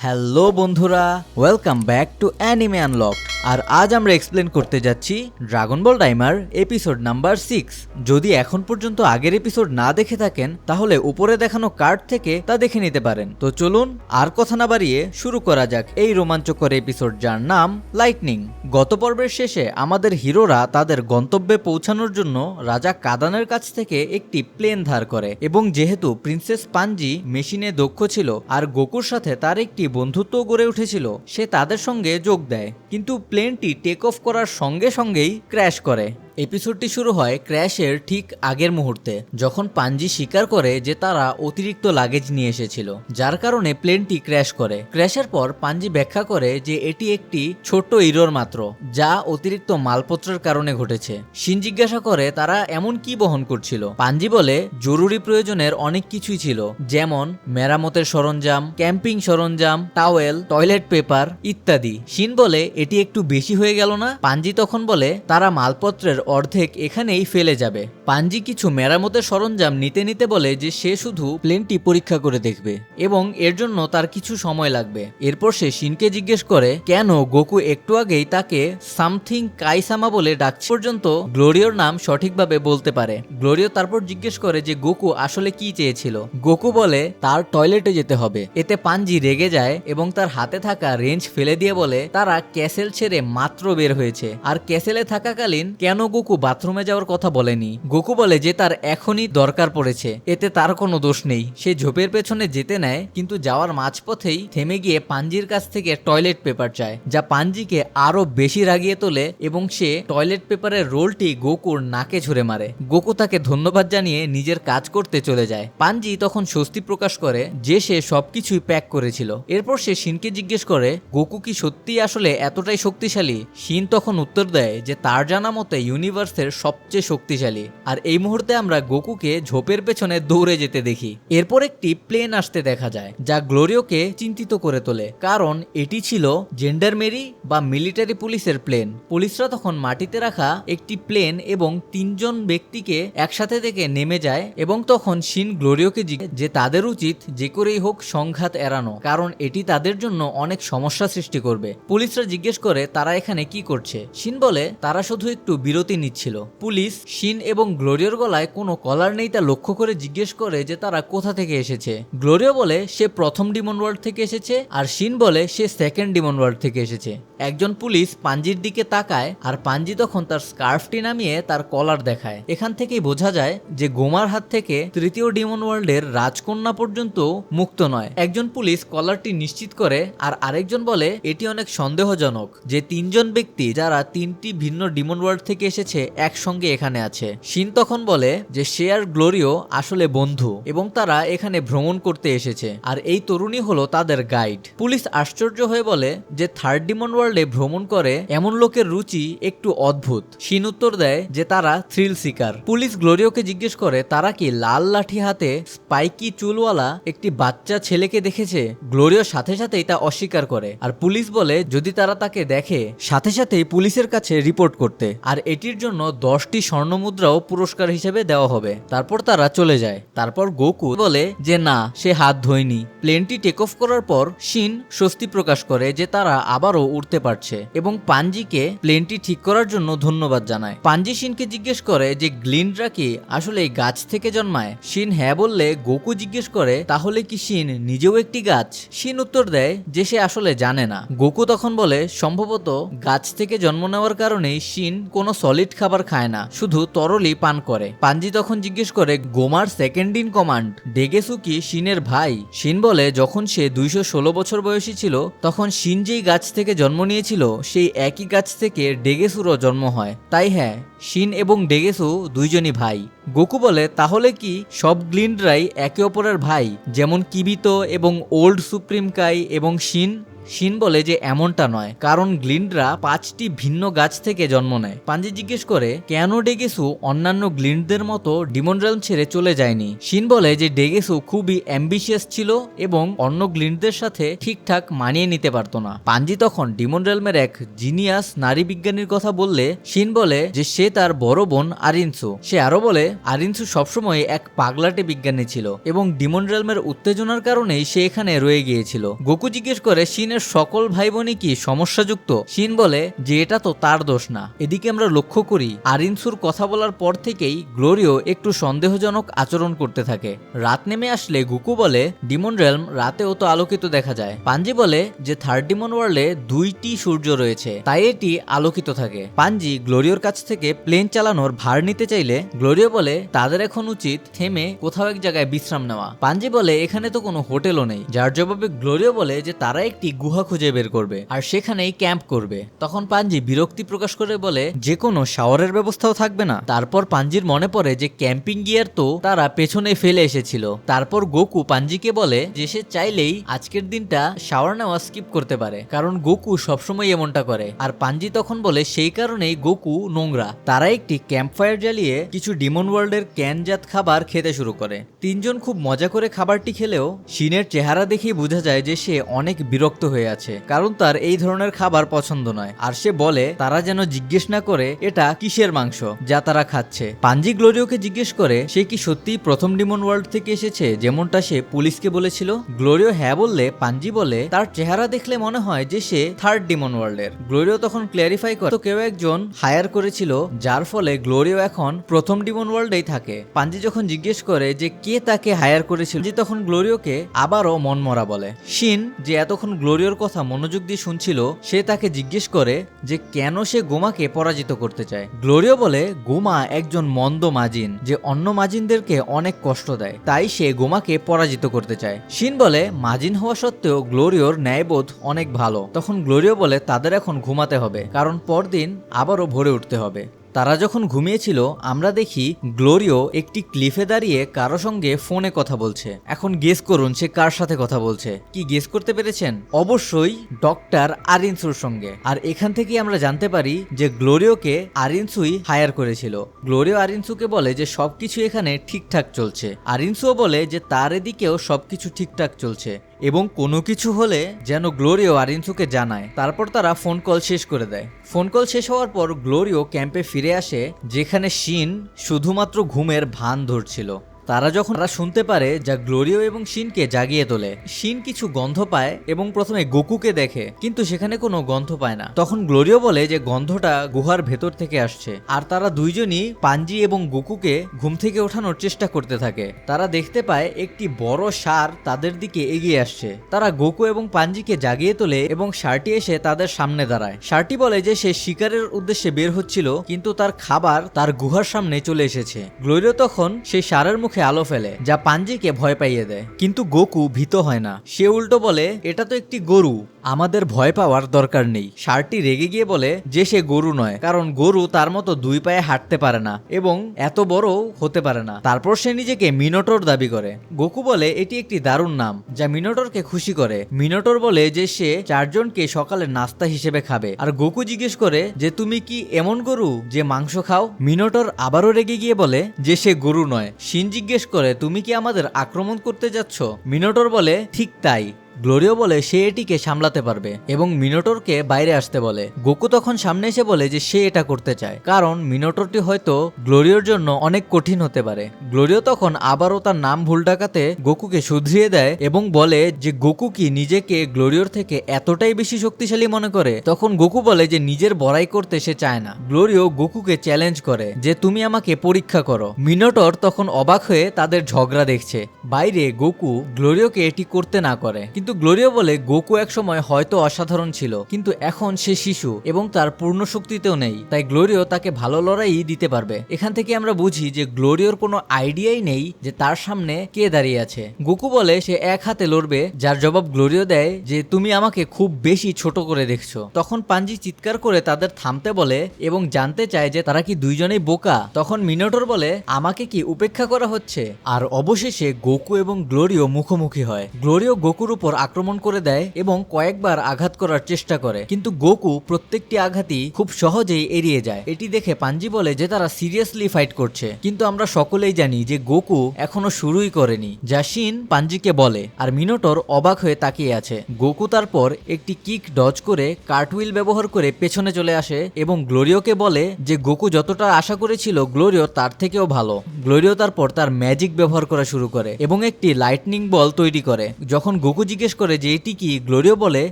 Hello বন্ধুরা welcome back to anime unlock আর আজ আমরা এক্সপ্লেন করতে যাচ্ছি dragon ball Daima episode number six যদি এখন পর্যন্ত আগের এপিসোড না দেখে থাকেন, তাহলে উপরে দেখানো কার্ড থেকে তা দেখে নিতে পারেন। তো চলুন আর কথা না বাড়িয়ে শুরু করা যাক এই রোমাঞ্চকর এপিসোড যার নাম লাইটনিং গত পর্বের শেষে আমাদের হিরোরা তাদের গন্তব্যে পৌঁছানোর জন্য রাজা কাদানের কাছ থেকে একটি প্লেন ধার করে এবং যেহেতু প্রিন্সেস পাঞ্জি মেশিনে দক্ষ ছিল আর গোকুর সাথে তার একটি বন্ধুত্ব গড়ে উঠেছিল, সে তাদের সঙ্গে যোগ দেয়। কিন্তু প্লেনটি টেক অফ করার সঙ্গে সঙ্গেই ক্র্যাশ করে। এপিসোডটি শুরু হয় ক্র্যাশের ঠিক আগের মুহূর্তে, যখন পাঞ্জি স্বীকার করে যে তারা অতিরিক্ত লাগেজ নিয়ে এসেছিল, যার কারণে প্লেনটি ক্র্যাশ করে। ক্র্যাশের পর পাঞ্জি ব্যাখ্যা করে যে এটি একটি ছোট ইরোর মাত্র, যা অতিরিক্ত মালপত্রের কারণে ঘটেছে। শিন জিজ্ঞাসা করে তারা এমন কি বহন করছিল? পাঞ্জি বলে, জরুরি প্রয়োজনের অনেক কিছুই ছিল, যেমন মেরামতের সরঞ্জাম, ক্যাম্পিং সরঞ্জাম, টাওয়েল, টয়লেট পেপার ইত্যাদি। শিন বলে, এটি একটু বেশি হয়ে গেল না? পাঞ্জি তখন বলে, তারা মালপত্রের অর্ধেক এখানেই ফেলে যাবে। পাঞ্জি কিছু মেরামতের সরঞ্জাম নিতে নিতে বলে যে সে শুধু প্লেনটি পরীক্ষা করে দেখবে এবং এর জন্য তার কিছু সময় লাগবে। এরপর সে শিনকে জিজ্ঞেস করে, কেন গোকু একটু আগেই তাকে সামথিং কাইসামা বলে ডাকছে? পর্যন্ত গ্লোরিওর নাম সঠিকভাবে বলতে পারে। গ্লোরিও তারপর জিজ্ঞেস করে যে গোকু আসলে কি চেয়েছিল? গোকু বলে, তার টয়লেটে যেতে হবে। এতে পাঞ্জি রেগে যায় এবং তার হাতে থাকা রেঞ্জ ফেলে দিয়ে বলে, তারা ক্যাসেল ছেড়ে মাত্র বের হয়েছে। আর ক্যাসেলে থাকাকালীন কেন গোকু বাথরুমে যাওয়ার কথা বলেনি। গোকু বলে যে তার এখনই দরকার পড়েছে, এতে তার কোনো দোষ নেই। সে ঝোপের পেছনে যেতে নেয়, কিন্তু যাওয়ার মাঝপথেই থেমে গিয়ে পাঞ্জির কাছ থেকে টয়লেট পেপার চায়, যা পাঞ্জিকে আরও বেশি রাগিয়ে তোলে এবং সে টয়লেট পেপারের রোলটি গোকুর নাকে ছুঁড়ে মারে। গোকু তাকে ধন্যবাদ জানিয়ে নিজের কাজ করতে চলে যায়। পাঞ্জি তখন স্বস্তি প্রকাশ করে যে সে সবকিছুই প্যাক করেছিল। এরপর সে শিনকে জিজ্ঞেস করে, গোকু কি সত্যি আসলে এতটাই শক্তিশালী? শিন তখন উত্তর দেয় যে, তার জানা মতে ইউনিভার্সের সবচেয়ে শক্তিশালী। আর এই মুহূর্তে আমরা গোকুকে ঝোপের পেছনে দৌড়ে যেতে দেখি। এরপর একটি প্লেন আসতে দেখা যায়, যা গ্লোরিওকে চিন্তিত করে তোলে। কারণ এটি ছিল জেন্ডার মেরি বা মিলিটারি পুলিশের প্লেন পুলিশরা তখন মাটিতে রাখা একটি প্লেন এবং তিনজন ব্যক্তিকে একসাথে থেকে নেমে যায় এবং তখন শিন গ্লোরিওকে যে তাদের উচিত যে করেই হোক সংঘাত এড়ানো, কারণ এটি তাদের জন্য অনেক সমস্যা সৃষ্টি করবে। পুলিশরা জিজ্ঞেস করে, তারা এখানে কি করছে? শিন বলে, তারা শুধু একটু বিরতি নিচ্ছিল। পুলিশ, শিন এবং গ্লোরিওর গলায় কোনো কলার নেই তা লক্ষ্য করে জিজ্ঞেস করে যে তারা কোথা থেকে এসেছে। গ্লোরিও বলে, সে প্রথম ডিমন ওয়ার্ল্ড থেকে এসেছে, আর শিন বলে, সে সেকেন্ড ডিমন ওয়ার্ল্ড থেকে এসেছে। একজন পুলিশ পাঞ্জির দিকে তাকায়, আর পাঞ্জি তখন তার স্কার্ফটি নামিয়ে তার কলার দেখায়। এখান থেকেই বোঝা যায় যে গোমার হাত থেকে তৃতীয় ডিমন ওয়ার্ল্ডের রাজকন্যা পর্যন্ত মুক্ত নয়। একজন পুলিশ কলারটি নিশ্চিত করে, আর আরেকজন বলে, এটি অনেক সন্দেহজনক যে তিনজন ব্যক্তি, যারা তিনটি ভিন্ন ডিমন ওয়ার্ল্ড থেকে এসেছে একসঙ্গে এখানে আছে। শিন তখন বলে যে সে আর গ্লোরিও আসলে বন্ধু এবং তারা এখানে ভ্রমণ করতে এসেছে। আর এই তরুণী হলো তাদের গাইড। পুলিশ আশ্চর্য হয়ে বলে যে থার্ড ডিমন ওয়ার্ল্ডে ভ্রমণ করে এমন লোকের রুচি একটু অদ্ভুত। শিন উত্তর দেয় যে তারা থ্রিল শিকার পুলিশ গ্লোরিওকে জিজ্ঞেস করে, তারা কি লাল লাঠি হাতে স্পাইকি চুলওয়ালা একটি বাচ্চা ছেলেকে দেখেছে? গ্লোরিও সাথে সাথেই তা অস্বীকার করে। আর পুলিশ বলে, যদি তারা তাকে দেখে, সাথে সাথেই পুলিশের কাছে রিপোর্ট করতে। আর এটির জন্য দশটি স্বর্ণ মুদ্রাও পুরস্কার হিসেবে দেওয়া হবে। তারপর তারা চলে যায়। তারপর গোকু বলে যে, না, সে হাত ধোয়নি। প্লেনটি টেক অফ করার পর শিন স্বস্তি প্রকাশ করে যে, তারা আবারও উঠতে পারছে এবং পাঞ্জিকে প্লেনটি ঠিক করার জন্য ধন্যবাদ জানায়। পাঞ্জি শিনকে জিজ্ঞেস করে যে গ্লিনরা কি আসলে গাছ থেকে জন্মায়? শিন হ্যাঁ বললে, গোকু জিজ্ঞেস করে, তাহলে কি শিন নিজেও একটি গাছ? শিন উত্তর দেয় যে, সে আসলে জানে না। গোকু তখন বলে, সম্ভবত গাছ থেকে জন্ম নেওয়ার কারণেই শিন কোনো সলিড খাবার খায় না, শুধু তরলই পান করে। পাঞ্জি তখন জিজ্ঞেস করে, গোমার সেকেন্ড ইন কমান্ড ডেগেসুকি শিনের ভাই? শিন বলে, যখন সে দুইশো ষোলো বছর বয়সী ছিল, তখন শিন যেই গাছ থেকে জন্ম নিয়েছিল, সেই একই গাছ থেকে ডেগেসুরও জন্ম হয়। তাই হ্যাঁ শিন এবং ডেগেসু দুইজনই ভাই। গোকু বলে, তাহলে কি সব গ্লিন্ডরাই একে অপরের ভাই, যেমন কিবিতো এবং ওল্ড সুপ্রিম কাই এবং শিন? শিন বলে যে এমনটা নয়, কারণ গ্লিন্ডরা পাঁচটি ভিন্ন গাছ থেকে জন্ম নেয়। পাঞ্জি জিজ্ঞেস করে, কেন ডেগেসু অন্যান্য গ্লিন্ডদের মতো ডিমন রেলম ছেড়ে চলে যায়নি? শিন বলে যে ডেগেসু খুবই অ্যাম্বিশিয়াস ছিল এবং অন্য গ্লিন্ডদের সাথে ঠিকঠাক মানিয়ে নিতে পারতো না। পাঞ্জি তখন ডিমন রেলমের এক জিনিয়াস নারী বিজ্ঞানীর কথা বললে, শিন বলে যে সে তার বড় বোন আরিনসু। সে আরও বলে, আরিনসু সবসময় এক পাগলাটে বিজ্ঞানী ছিল এবং ডিমন রেলমের উত্তেজনার কারণেই সে এখানে রয়ে গিয়েছিল। গোকু জিজ্ঞেস করে শিনের সকল ভাই বোনই কি সমস্যাযুক্ত? শিন বলে যে এটা তো তার দোষ না। এদিকে আমরা লক্ষ্য করি, আরিনসুর কথা বলার পর থেকেই গ্লোরিও একটু সন্দেহজনক আচরণ করতে থাকে। রাত নেমে আসলে গুকু বলে, ডিমন রেলম, রাতেও তো আলোকিত দেখা যায়। পাঞ্জি বলে যে, থার্ড ডিমন ওয়ার্ল্ডে দুইটি সূর্য রয়েছে, তাই এটি আলোকিত থাকে। পাঞ্জি গ্লোরিওর কাছ থেকে প্লেন চালানোর ভার নিতে চাইলে গ্লোরিও বলে, তাদের এখন উচিত থেমে কোথাও এক জায়গায় বিশ্রাম নেওয়া। পাঞ্জি বলে, এখানে তো কোনো হোটেলও নেই। যার জবাবে গ্লোরিও বলে যে, তারা একটি গুহা খুঁজে বের করবে আর সেখানেই ক্যাম্প করবে। তখন পাঞ্জি বিরক্তি প্রকাশ করে বলে যে কোনো শাওয়ারের ব্যবস্থাও থাকবে না। তারপর পাঞ্জির মনে পড়ে যে ক্যাম্পিং গিয়ার তো তারা পেছনে ফেলে এসেছিল। তারপর গোকু পাঞ্জিকে বলে যে সে চাইলেই আজকের দিনটা শাওয়ার নেওয়া স্কিপ করতে পারে, কারণ গোকু সবসময় এমনটা করে। আর পাঞ্জি তখন বলে, সেই কারণেই গোকু নোংরা। তারা একটি ক্যাম্প ফায়ার জ্বালিয়ে কিছু ডিমন ওয়ার্ল্ডের ক্যানজাত খাবার খেতে শুরু করে। তিনজন খুব মজা করে খাবারটি খেলেও শিনের চেহারা দেখেই বোঝা যায় যে সে অনেক বিরক্ত হয়ে আছে। কারণ তার এই ধরনের খাবার পছন্দ নয়। আর সে বলে, তারা যেন জিজ্ঞেস না করে, এটা কিসের মাংস যা তারা খাচ্ছে। পাঞ্জি গ্লোরিওকে জিজ্ঞেস করে, সে কি সত্যি প্রথম ডিমন ওয়ার্ল্ড থেকে এসেছে? যেমনটা সে পুলিশকে বলেছিল। গ্লোরিও হ্যাঁ বললে পাঞ্জি বলে, তার চেহারা দেখলে মনে হয় যে সে থার্ড ডিমন ওয়ার্ল্ডের। গ্লোরিও তখন ক্লিয়ারিফাই করে কেউ একজন হায়ার করেছিল, যার ফলে গ্লোরিও এখন প্রথম ডিমন ওয়ার্ল্ডেই থাকে। পাঞ্জি যখন জিজ্ঞেস করে যে কে তাকে হায়ার করেছিল যে তখন গ্লোরিওকে আবারও মনমরা বলে। শিন, যে এতক্ষণ গ্লোরিওর কথা মনোযোগ দিয়ে শুনছিল, সে তাকে জিজ্ঞেস করে যে কেন সে গোমাকে পরাজিত করতে চায়। গ্লোরিও বলে, গোমা একজন মন্দ মাজিন, যে অন্য মাজিনদেরকে অনেক কষ্ট দেয়, তাই সে গোমাকে পরাজিত করতে চায়। শিন বলে, মাজিন হওয়া সত্ত্বেও গ্লোরিওর ন্যায়বোধ অনেক ভালো। তখন গ্লোরিও বলে, তাদের এখন ঘুমাতে হবে, কারণ পরদিন আবারও ভোরে উঠতে হবে। তারা যখন ঘুমিয়েছিল, আমরা দেখি গ্লোরিও একটি ক্লিফে দাঁড়িয়ে কারও সঙ্গে ফোনে কথা বলছে। এখন গেস করুন সে কার সাথে কথা বলছে। কি গেস করতে পেরেছেন? অবশ্যই ডক্টর আরিনসুর সঙ্গে। আর এখান থেকে আমরা জানতে পারি যে গ্লোরিওকে আরিনসুই হায়ার করেছিল। গ্লোরিও আরিনসুকে বলে যে সবকিছু এখানে ঠিকঠাক চলছে। আরিনসুও বলে যে তার এদিকেও সবকিছু ঠিকঠাক চলছে। এবং কোনো কিছু হলে যেন গ্লোরিও আরিনসুকে জানায়। তারপর তারা ফোন কল শেষ করে দেয়। ফোন কল শেষ হওয়ার পর গ্লোরিও ক্যাম্পে ফিরে আসে, যেখানে শিন শুধুমাত্র ঘুমের ভান ধরছিল। তারা যখন তারা শুনতে পারে যা গ্লোরিও এবং শিনকে জাগিয়ে তোলে, শিন কিছু গন্ধ পায় এবং প্রথমে গোকুকে দেখে, কিন্তু সেখানে কোনো গন্ধ পায় না। তখন গ্লোরিও বলে যে গন্ধটা গুহার ভেতর থেকে আসছে। আর তারা দুইজনই পাঞ্জি এবং গোকুকে ঘুম থেকে ওঠানোর চেষ্টা করতে থাকে। তারা দেখতে পায় একটি বড় সার তাদের দিকে এগিয়ে আসছে। তারা গোকু এবং পাঞ্জিকে জাগিয়ে তোলে এবং সারটি এসে তাদের সামনে দাঁড়ায়। সারটি বলে যে সে শিকারের উদ্দেশ্যে বের হচ্ছিল, কিন্তু তার খাবার তার গুহার সামনে চলে এসেছে। গ্লোরিও তখন সেই সারের মুখে আলো ফেলে, যা পাঞ্জিকে ভয় পাইয়ে দেয়। কিন্তু গোকু ভীত হয় না। সে উল্টো বলে, এটা তো একটি গরু। আমাদের ভয় পাওয়ার দরকার নেই। ষাঁড়টি রেগে গিয়ে বলে, যে সে গরু নয়, কারণ গরু তার মতো দুই পায়ে হাঁটতে পারে না এবং এত বড় হতে পারে না। তারপর সে নিজেকে মিনোটর দাবি করে। গোকু বলে, এটি একটি দারুণ নাম, যা মিনোটরকে খুশি করে। মিনোটর বলে যে সে চারজনকে সকালে নাস্তা হিসেবে খাবে। আর গোকু জিজ্ঞেস করে, যে তুমি কি এমন গরু যে মাংস খাও? মিনোটর আবারও রেগে গিয়ে বলে, যে সে গরু নয়। শিন জিজ্ঞেস করে তুমি কি আমাদের আক্রমণ করতে যাচ্ছ? মিনোটর বলে ঠিক তাই। গ্লোরিও বলে সে এটিকে সামলাতে পারবে এবং মিনোটরকে বাইরে আসতে বলে। গোকু তখন সামনে এসে বলে যে সে এটা করতে চায়, কারণ মিনোটরটি হয়তো গ্লোরিওর জন্য অনেক কঠিন হতে পারে। গ্লোরিও তখন আবারও তার নাম ভুল ডাকাতে গোকুকে শুধরিয়ে দেয় এবং বলে যে গোকু কি নিজেকে গ্লোরিওর থেকে এতটাই বেশি শক্তিশালী মনে করে? তখন গোকু বলে যে নিজের বড়াই করতে সে চায় না। গ্লোরিও গোকুকে চ্যালেঞ্জ করে যে তুমি আমাকে পরীক্ষা করো। মিনোটর তখন অবাক হয়ে তাদের ঝগড়া দেখছে। বাইরে গোকু গ্লোরিওকে এটি করতে না করে। কিন্তু গ্লোরিও বলে গোকু একসময় হয়তো অসাধারণ ছিল, কিন্তু এখন সে শিশু এবং তার পূর্ণ শক্তিতেও নেই, তাই গ্লোরিও তাকে ভালো লড়াই দিতে পারবে। এখান থেকে আমরা বুঝি যে গ্লোরিওর কোনো আইডিয়াই নেই যে তার সামনে কে দাঁড়িয়ে আছে। গোকু বলে সে এক হাতে লড়বে, যার জবাব গ্লোরিও দেয় যে, তুমি আমাকে খুব বেশি ছোট করে দেখছ। তখন পাঞ্জি চিৎকার করে তাদের থামতে বলে এবং জানতে চায় যে, তারা কি দুইজনেই বোকা? তখন মিনোটর বলে, আমাকে কি উপেক্ষা করা হচ্ছে? আর অবশেষে গোকু এবং গ্লোরিও মুখোমুখি হয়। গ্লোরিও গোকুর উপর ওপর আক্রমণ করে দেয় এবং কয়েকবার আঘাত করার চেষ্টা করে। কিন্তু গোকু প্রত্যেকটি আঘাতই খুব সহজেই এড়িয়ে যায়। এটি দেখে পাঞ্জি বলে যে তারা সিরিয়াসলি ফাইট করছে। কিন্তু আমরা সকলেই জানি যে গোকু এখনও শুরুই করেনি। শিন পাঞ্জিকে বলে, আর মিনোটর অবাক হয়ে তাকিয়ে আছে। গোকু তারপর একটি কিক ডজ করে কার্টউইল ব্যবহার করে পেছনে চলে আসে এবং গ্লোরিওকে বলে যে গোকু যতটা আশা করেছিল গ্লোরিও তার থেকেও ভালো। গ্লোরিও তারপর তার ম্যাজিক ব্যবহার করা শুরু করে এবং একটি লাইটনিং বল তৈরি করে। যখন গোকু জিজ্ঞেস করে যে এটি কি গ্লোরিও বলে,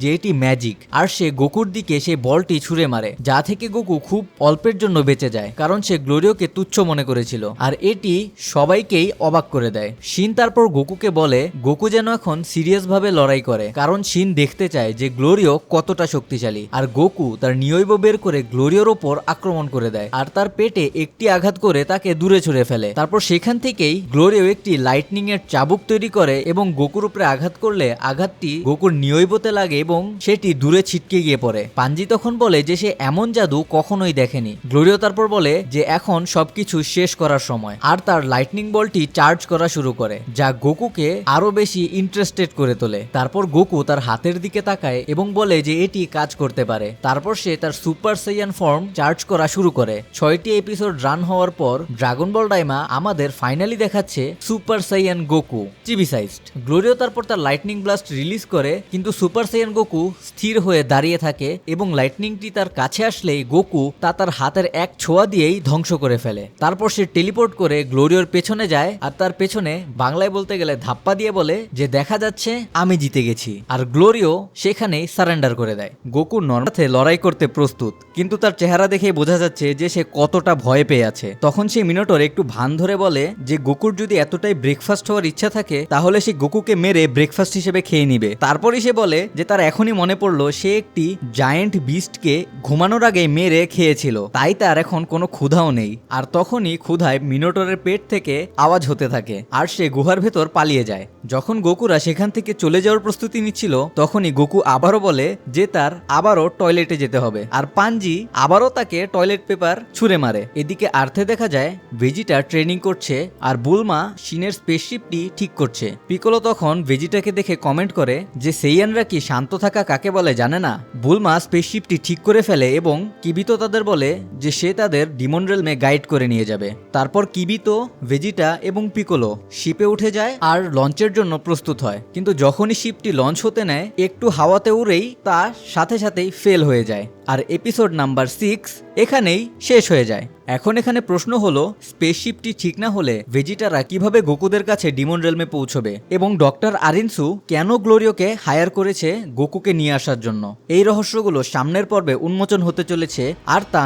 যে এটি ম্যাজিক। আর সে গোকুর দিকে সেই বলটি ছুঁড়ে মারে, যা থেকে গোকু খুব অল্পের জন্য বেঁচে যায়, কারণ সে গ্লোরিওকে তুচ্ছ মনে করেছিল। আর এটি সবাইকেই অবাক করে দেয়। শিন তারপর গোকুকে বলে, গোকু যেন এখন সিরিয়াস ভাবে লড়াই করে, কারণ শিন দেখতে চায় যে গ্লোরিও কতটা শক্তিশালী। আর গোকু তার নিয়ব বের করে গ্লোরিওর ওপর আক্রমণ করে দেয়। আর তার পেটে একটি আঘাত করে তাকে দূরে ছুড়ে ফেলে। তারপর সেখান থেকেই গ্লোরিও একটি লাইটনিং এর চাবুক তৈরি করে এবং গোকুর উপরে আঘাত করলে আঘাতটি গোকুর নিয়ৈবতে লাগে এবং সেটি দূরে ছিটকে গিয়ে পড়ে। পাঞ্জি তখন বলে যে সে এমন জাদু কখনোই দেখেনি। গ্লোরিও তারপর বলে যে এখন সবকিছু শেষ করার সময় আর তার লাইটনিং বলটি চার্জ করা শুরু করে, যা গোকুকে আরও বেশি ইন্টারেস্টেড করে তোলে। তারপর গোকু তার হাতের দিকে তাকায় এবং বলে যে এটি কাজ করতে পারে। তারপর সে তার সুপার সাইয়ান ফর্ম চার্জ করা শুরু করে। ছয়টি এপিসোড রান হওয়ার পর ড্রাগন বল ডাইমা আমাদের ফাইনালি দেখাচ্ছে super Saiyan Goku chibi sized গ্লোরিও তারপর তার লাইটনিং ব্লাস্ট রিলিজ করে, কিন্তু সুপার সাইয়ান গোকু স্থির হয়ে দাঁড়িয়ে থাকে এবং লাইটনিংটি তার কাছে আসলেই গোকু তা তার হাতের এক ছোঁয়া দিয়েই ধ্বংস করে ফেলে। তারপর সে টেলিপোর্ট করে গ্লোরিওর পেছনে যায় আর তার পেছনে বাংলায় বলতে গেলে ধাপ্পা দিয়ে বলে যে দেখা যাচ্ছে, আমি জিতে গেছি। আর গ্লোরিও সেখানেই সারেন্ডার করে দেয়। গোকু নর্মাথে লড়াই করতে প্রস্তুত, কিন্তু তার চেহারা দেখে বোঝা যাচ্ছে যে সে কতটা ভয় পেয়ে আছে। তখন সে মিনোটর একটু ভান ধরে বলে যে গোকুর যদি এতটাই ব্রেকফাস্ট হওয়ার ইচ্ছা থাকে, তাহলে সে গোকুকে মেরে ব্রেকফাস্ট হিসেবে খেয়ে নিবে। তারপরই সে বলে যে তার এখনই মনে পড়ল সে একটি জায়েন্ট বিস্টকে ঘুমানোর আগে মেরে খেয়েছিল। তাই তার এখন কোনো ক্ষুধাও নেই। আর তখনই ক্ষুধায় মিনোটরের পেট থেকে আওয়াজ হতে থাকে। আর সে গুহার ভেতর পালিয়ে যায়। যখন গোকুরা সেখান থেকে চলে যাওয়ার প্রস্তুতি নিচ্ছিল, তখনই গোকু আবারও বলে যে তার আবারও টয়লেটে যেতে হবে। আর পাঞ্জি আবারও তাকে টয়লেট পেপার ছুঁড়ে মারে। এদিকে আর্থে দেখা যায়, ভেজিটা ট্রেনিং করছে আর বুলমা শিনের স্পেসশিপটি ঠিক করছে। পিকোলো তখন ভেজিটাকে দেখে কমেন্ট করে যে সেইয়ানরা কি শান্ত থাকা কাকে বলে জানে না? বুলমা স্পেসশিপটি ঠিক করে ফেলে এবং কিবিতো তাদের বলে যে সে তাদের ডিমন রেলমে গাইড করে নিয়ে যাবে। তারপর কিবিতো, ভেজিটা এবং পিকোলো শিপে উঠে যায় আর লঞ্চের জন্য প্রস্তুত হয়। কিন্তু যখনই শিপটি লঞ্চ হতে নেয়, একটু হাওয়াতে উড়েই তা সাথে সাথেই ফেল হয়ে যায়। আর এপিসোড নাম্বার সিক্স এখানেই শেষ হয়ে যায়। এখন এখানে প্রশ্ন হলো স্পেসশিপটি ঠিক না হলে ভেজিটারা কীভাবে গোকুদের কাছে ডিমন রেলমে পৌঁছবে? এবং ডক্টর আরিনসু কেন গ্লোরিওকে হায়ার করেছে গোকুকে নিয়ে আসার জন্য? এই রহস্যগুলো সামনের পর্বে উন্মোচন হতে চলেছে, আর তা